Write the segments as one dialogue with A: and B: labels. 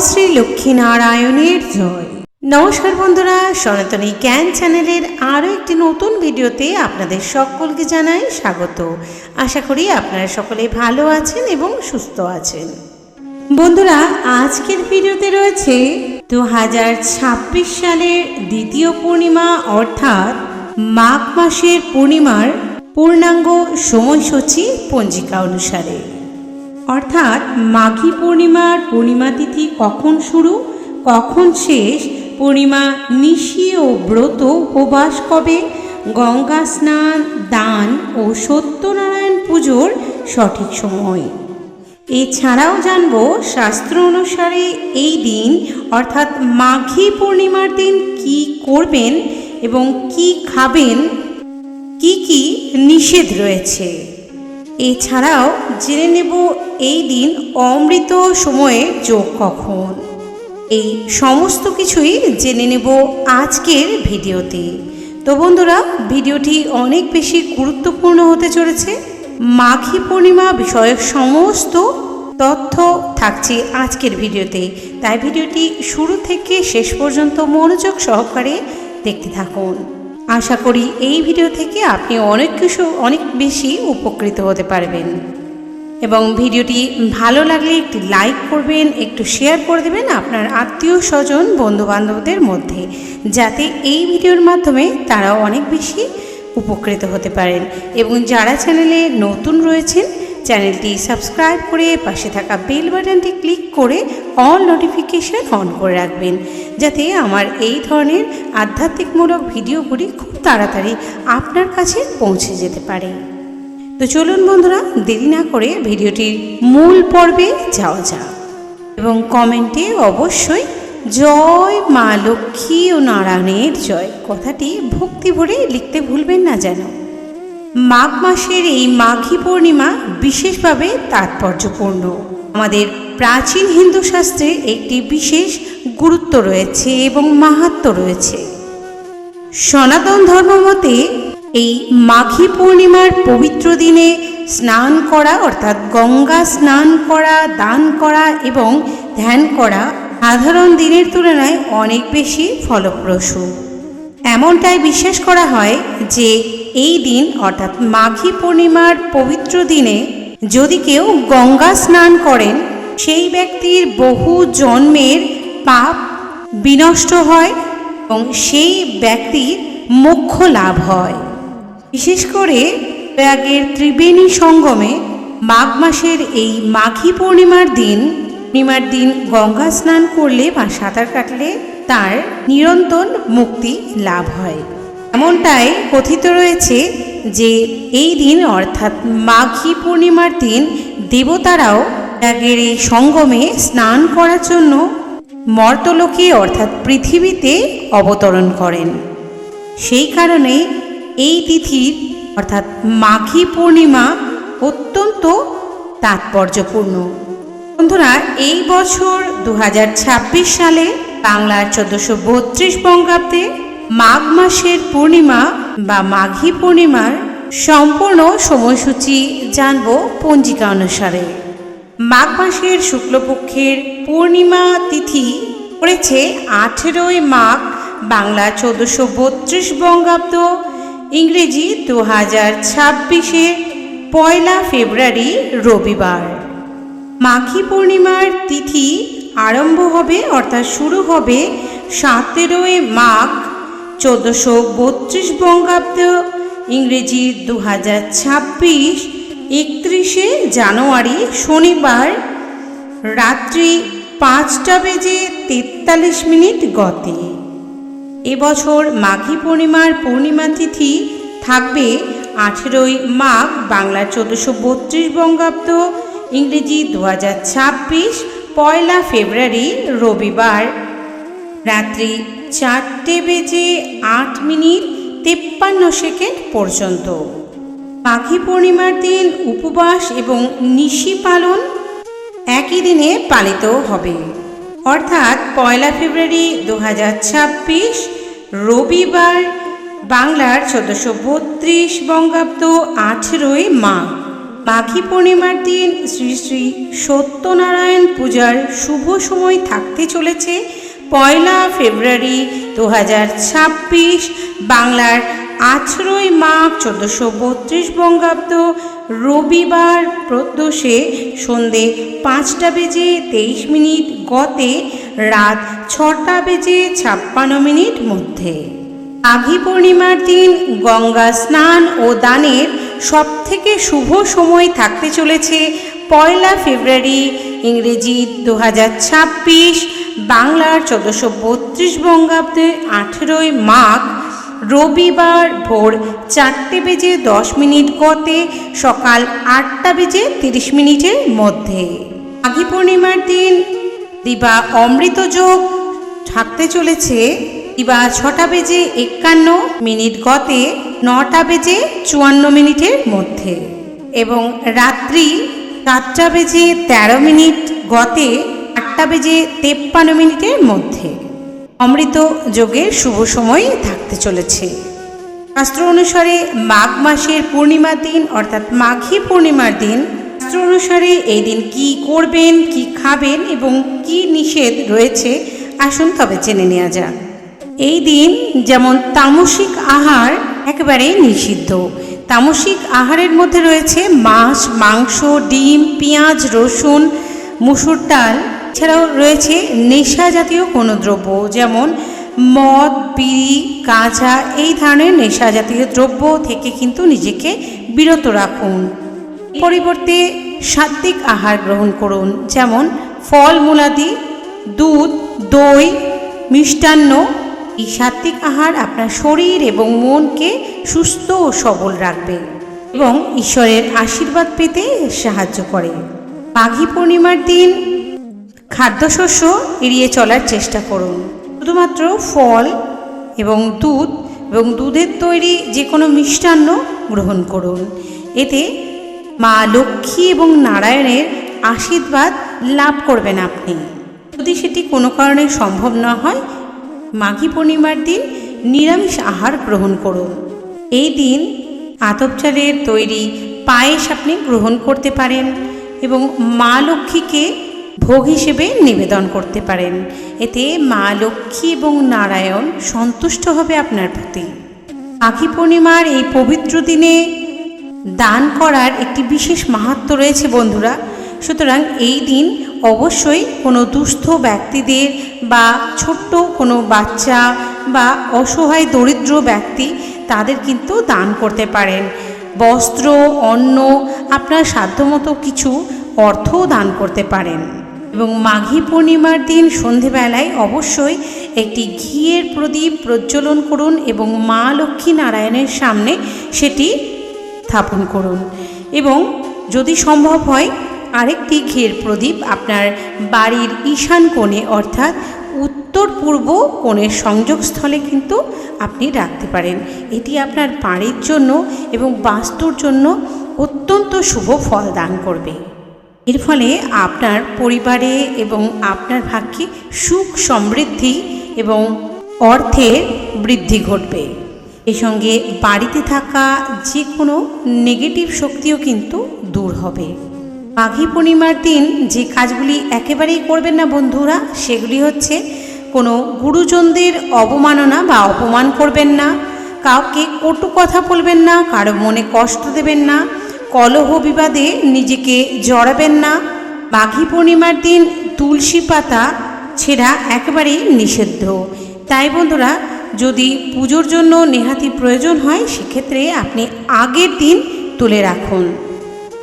A: শ্রী লক্ষ্মীনারায়ণের জয়। নমস্কার বন্ধুরা, সনাতনী জ্ঞান চ্যানেলের আরও একটি নতুন ভিডিওতে আপনাদের সকলকে জানাই স্বাগত। আশা করি আপনারা সকলে ভালো আছেন এবং সুস্থ আছেন। বন্ধুরা, আজকের ভিডিওতে রয়েছে দু হাজার ছাব্বিশ সালের দ্বিতীয় পূর্ণিমা, অর্থাৎ মাঘ মাসের পূর্ণিমার পূর্ণাঙ্গ সময়সূচি পঞ্জিকা অনুসারে। অর্থাৎ মাঘী পূর্ণিমার পূর্ণিমা তিথি কখন শুরু? কখন শেষ? পূর্ণিমা নিশি ও ব্রত উপবাস কবে? গঙ্গা স্নান, দান ও সত্যনারায়ণ পুজোর সঠিক সময়। এছাড়াও জানব শাস্ত্র অনুসারে এই দিন, অর্থাৎ মাঘী পূর্ণিমার দিন কি করবেন এবং কি খাবেন? কি কি নিষেধ রয়েছে? এছাড়াও জেনে নেব এই দিন অমৃত সময়ে যোগ কখন? এই সমস্ত কিছুই জেনে নেব আজকের ভিডিওতে। তো বন্ধুরা, ভিডিওটি অনেক বেশি গুরুত্বপূর্ণ হতে চলেছে। মাঘী পূর্ণিমা বিষয়ক সমস্ত তথ্য থাকছে আজকের ভিডিওতে। তাই ভিডিওটি শুরু থেকে শেষ পর্যন্ত মনোযোগ সহকারে দেখতে থাকুন। আশা করি এই ভিডিও থেকে আপনি অনেক কিছু অনেক বেশি উপকৃত হতে পারবেন। এবং ভিডিওটি ভালো লাগলে একটি লাইক করবেন, একটু শেয়ার করে দেবেন আপনার আত্মীয় স্বজন, বন্ধুবান্ধবদের মধ্যে, যাতে এই ভিডিওর মাধ্যমে তারাও অনেক বেশি উপকৃত হতে পারেন। এবং যারা চ্যানেলে নতুন রয়েছেন, চ্যানেলটি সাবস্ক্রাইব করে পাশে থাকা বেল বাটনটি ক্লিক করে অল নোটিফিকেশন অন করে রাখবেন, যাতে আমার এই ধরনের আধ্যাত্মিকমূলক ভিডিওগুলি খুব তাড়াতাড়ি আপনার কাছে পৌঁছে যেতে পারে। তো চলুন বন্ধুরা, দেরি না করে ভিডিওটির মূল পর্বে যাওয়া যাক। এবং কমেন্টে অবশ্যই জয় মা লক্ষ্মী ও নারায়ণের জয়। কথাটি ভক্তি ভরে লিখতে ভুলবেন না যেন। মাঘ মাসের এই মাঘী পূর্ণিমা বিশেষভাবে তাৎপর্যপূর্ণ। আমাদের প্রাচীন হিন্দু শাস্ত্রে একটি বিশেষ গুরুত্ব রয়েছে এবং মাহাত্ম রয়েছে। সনাতন ধর্মমতে এই মাঘী পূর্ণিমার পবিত্র দিনে স্নান করা, অর্থাৎ গঙ্গা স্নান করা, দান করা এবং ধ্যান করা সাধারণ দিনের তুলনায় অনেক বেশি ফলপ্রসূ। এমনটাই বিশ্বাস করা হয় যে এই দিন, অর্থাৎ মাঘী পূর্ণিমার পবিত্র দিনে যদি কেউ গঙ্গা স্নান করেন, সেই ব্যক্তির বহু জন্মের পাপ বিনষ্ট হয় এবং সেই ব্যক্তির মোক্ষ লাভ হয়। বিশেষ করে প্রয়াগের ত্রিবেণী সঙ্গমে মাঘ মাসের এই মাঘী পূর্ণিমার দিন পূর্ণিমার দিন গঙ্গা স্নান করলে বা সাঁতার কাটলে তার নিরন্তর মুক্তি লাভ হয়। এমনটাই কথিত রয়েছে যে এই দিন অর্থাৎ মাঘী পূর্ণিমার দিন দেবতারাও প্রয়াগের এই সঙ্গমে স্নান করার জন্য মর্তলোকে অর্থাৎ পৃথিবীতে অবতরণ করেন। সেই কারণে এই তিথির, অর্থাৎ মাঘী পূর্ণিমা অত্যন্ত তাৎপর্যপূর্ণ। বন্ধুরা, এই বছর দু হাজার ছাব্বিশ সালে বাংলার চোদ্দশো বত্রিশ বঙ্গাব্দে মাঘ মাসের পূর্ণিমা বা মাঘী পূর্ণিমার সম্পূর্ণ সময়সূচি জানব পঞ্জিকা অনুসারে। মাঘ মাসের শুক্লপক্ষের পূর্ণিমা তিথি পড়েছে আঠেরোই মাঘ বাংলা চোদ্দোশো বত্রিশ বঙ্গাব্দ ইংরেজি দু হাজার ছাব্বিশে পয়লা ফেব্রুয়ারি রবিবার। মাঘী পূর্ণিমার তিথি আরম্ভ হবে, অর্থাৎ শুরু হবে সতেরোই মাঘ চোদ্দোশো বত্রিশ বঙ্গাব্দ, ইংরেজি দু হাজার ছাব্বিশ একত্রিশে জানুয়ারি শনিবার রাত্রি পাঁচটা বেজে তেতাল্লিশ মিনিট গতে। এবছর মাঘী পূর্ণিমার পূর্ণিমা তিথি থাকবে আঠেরোই মাঘ বাংলা চোদ্দোশো বত্রিশ বঙ্গাব্দ, ইংরেজি দু হাজার ছাব্বিশ, পয়লা ফেব্রুয়ারি রবিবার। রাত্রি চারটে বেজে আট মিনিট তেপ্পান্ন সেকেন্ড পর্যন্ত। মাঘী পূর্ণিমার দিন উপবাস এবং নিশি পালন একই দিনে পালিত হবে। অর্থাৎ পয়লা ফেব্রুয়ারি দু হাজার ছাব্বিশ রবিবার বাংলার চোদ্দোশো বত্রিশ বঙ্গাব্দ আঠেরোই মাঘ মাঘী পূর্ণিমার দিন শ্রী শ্রী সত্যনারায়ণ পূজার শুভ সময় থাকতে চলেছে পয়লা ফেব্রুয়ারি দু হাজার ছাব্বিশ বাংলার আঠেরোই মাঘ চোদ্দোশো বত্রিশ বঙ্গাব্দ রবিবার প্রদোষে সন্ধে পাঁচটা বেজে তেইশ মিনিট গতে রাত ছটা বেজে ছাপ্পান্ন মিনিট মধ্যে। মাঘী পূর্ণিমার দিন গঙ্গা স্নান ও দানের সবথেকে শুভ সময় থাকতে চলেছে পয়লা ফেব্রুয়ারি, ইংরেজি দু হাজার ছাব্বিশ, বাংলার চোদ্দোশো বত্রিশ বঙ্গাব্দে আঠেরোই মাঘ, রবিবার ভোর চারটে বেজে দশ মিনিট গতে সকাল আটটা বেজে তিরিশ মিনিটের মধ্যে। মাঘী পূর্ণিমার দিন দিবা অমৃত যোগ। থাকতে চলেছে দিবা ছটা বেজে একান্ন মিনিট গতে নটা বেজে চুয়ান্ন মিনিটের মধ্যে এবং রাত্রি সাতটা বেজে তেরো মিনিট গতে আটটা বেজে তেপ্পান্ন মিনিটের মধ্যে অমৃত যোগের শুভ সময় থাকতে চলেছে। শাস্ত্র অনুসারে মাঘ মাসের পূর্ণিমার দিন অর্থাৎ মাঘী পূর্ণিমার দিন অনুসারে এই দিন কি করবেন, কি খাবেন এবং কি নিষেধ রয়েছে, আসুন তবে জেনে নেওয়া যাক। এই দিন যেমন তামসিক আহার একেবারে নিষিদ্ধ। তামসিক আহারের মধ্যে রয়েছে মাছ, মাংস, ডিম, পেঁয়াজ, রসুন, মুসুর ডাল। এছাড়াও রয়েছে নেশা জাতীয় কোনো দ্রব্য, যেমন মদ, বিড়ি, গাঁজা, এই ধরনের নেশা জাতীয় দ্রব্য থেকে কিন্তু নিজেকে বিরত রাখুন। পরিবর্তে সাত্বিক আহার গ্রহণ করুন, যেমন ফল, মূলাদি, দুধ, দই, মিষ্টান্ন। এই সাত্বিক আহার আপনার শরীর এবং মনকে সুস্থ ও সবল রাখবে এবং ঈশ্বরের আশীর্বাদ পেতে সাহায্য করে। মাঘী পূর্ণিমার দিন খাদ্যশস্য এড়িয়ে চলার চেষ্টা করুন। শুধুমাত্র ফল এবং দুধ এবং দুধের তৈরি যে কোনো মিষ্টান্ন গ্রহণ করুন। এতে মা লক্ষ্মী এবং নারায়ণের আশীর্বাদ লাভ করবেন আপনি। যদি সেটি কোনো কারণে সম্ভব না হয়, মাঘী পূর্ণিমার দিন নিরামিষ আহার গ্রহণ করুন। এই দিন আতপ চালের তৈরি পায়েস আপনি গ্রহণ করতে পারেন এবং মা লক্ষ্মীকে ভোগ হিসেবে নিবেদন করতে পারেন। এতে মা লক্ষ্মী এবং নারায়ণ সন্তুষ্ট হবে আপনার প্রতি। মাঘী পূর্ণিমার এই পবিত্র দিনে দান করার একটি বিশেষ মাহাত্ম রয়েছে, বন্ধুরা। সুতরাং এই দিন অবশ্যই কোনো দুস্থ ব্যক্তিদের বা ছোট্ট কোনো বাচ্চা বা অসহায় দরিদ্র ব্যক্তি তাদের কিন্তু দান করতে পারেন। বস্ত্র, অন্ন, আপনার সাধ্যমতো কিছু অর্থও দান করতে পারেন। এবং মাঘী পূর্ণিমার দিন সন্ধেবেলায় অবশ্যই একটি ঘিয়ের প্রদীপ প্রজ্বলন করুন এবং মা লক্ষ্মী নারায়ণের সামনে সেটি স্থাপন করুন। এবং যদি সম্ভব হয়, আরেকটি ঘিয়ের প্রদীপ আপনার বাড়ির ঈশান কোণে অর্থাৎ উত্তর পূর্ব কোণের সংযোগস্থলে কিন্তু আপনি রাখতে পারেন। এটি আপনার বাড়ির জন্য এবং বাস্তুর জন্য অত্যন্ত শুভ ফল দান করবে। এর ফলে আপনার পরিবারে এবং আপনার ভাগ্যে সুখ সমৃদ্ধি এবং অর্থের বৃদ্ধি ঘটবে। এর সঙ্গে বাড়িতে থাকা যে কোনো নেগেটিভ শক্তিও কিন্তু দূর হবে। মাঘী পূর্ণিমার দিন যে কাজগুলি একেবারেই করবেন না বন্ধুরা, সেগুলি হচ্ছে কোনো গুরুজনদের অবমাননা বা অপমান করবেন না, কাউকে কটু কথা বলবেন না, কারও মনে কষ্ট দেবেন না, কলহ বিবাদে নিজেকে জড়াবেন না। মাঘী পূর্ণিমার দিন তুলসী পাতা ছেঁড়া একেবারেই নিষিদ্ধ। তাই বন্ধুরা যদি পুজোর জন্য নেহাতি প্রয়োজন হয়, সেক্ষেত্রে আপনি আগের দিন তুলে রাখুন।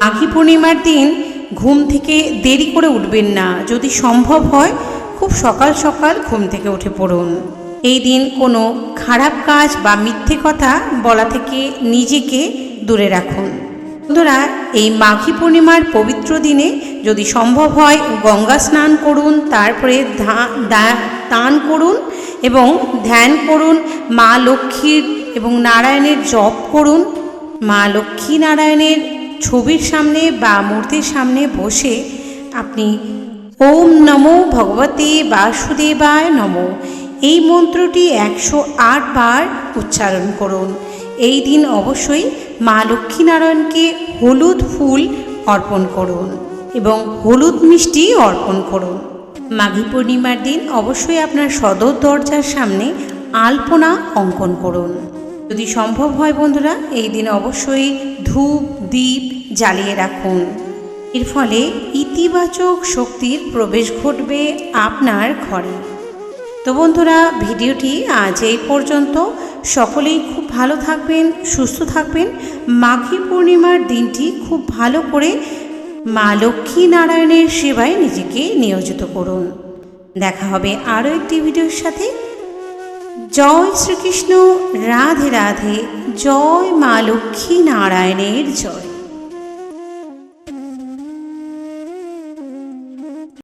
A: মাঘী পূর্ণিমার দিন ঘুম থেকে দেরি করে উঠবেন না। যদি সম্ভব হয়, খুব সকাল সকাল ঘুম থেকে উঠে পড়ুন। এই দিন কোনো খারাপ কাজ বা মিথ্যে কথা বলা থেকে নিজেকে দূরে রাখুন। বন্ধুরা, এই মাঘী পূর্ণিমার পবিত্র দিনে যদি সম্ভব হয়, গঙ্গা স্নান করুন, তারপরে দান করুন এবং ধ্যান করুন, মা লক্ষ্মীর এবং নারায়ণের জপ করুন। মা লক্ষ্মী নারায়ণের ছবির সামনে বা মূর্তির সামনে বসে আপনি ওম নমো ভগবতে বাসুদেবায় নমো। এই মন্ত্রটি একশো আট বার উচ্চারণ করুন। এই দিন অবশ্যই মা লক্ষ্মীনারায়ণকে হলুদ ফুল অর্পণ করুন এবং হলুদ মিষ্টি অর্পণ করুন। মাঘী পূর্ণিমার দিন অবশ্যই আপনার সদর দরজার সামনে আলপনা অঙ্কন করুন। যদি সম্ভব হয় বন্ধুরা, এই দিন অবশ্যই ধূপ দ্বীপ জ্বালিয়ে রাখুন। এর ফলে ইতিবাচক শক্তির প্রবেশ ঘটবে আপনার ঘরে। তো বন্ধুরা, ভিডিওটি আজ এই পর্যন্ত। সকলেই খুব ভালো থাকবেন, সুস্থ থাকবেন। মাঘী পূর্ণিমার দিনটি খুব ভালো করে মা লক্ষ্মী নারায়ণের সেবায় নিজেকে নিয়োজিত করুন। দেখা হবে আরও একটি ভিডিওর সাথে। জয় শ্রীকৃষ্ণ, রাধে রাধে, জয় মা লক্ষ্মী নারায়ণের জয়।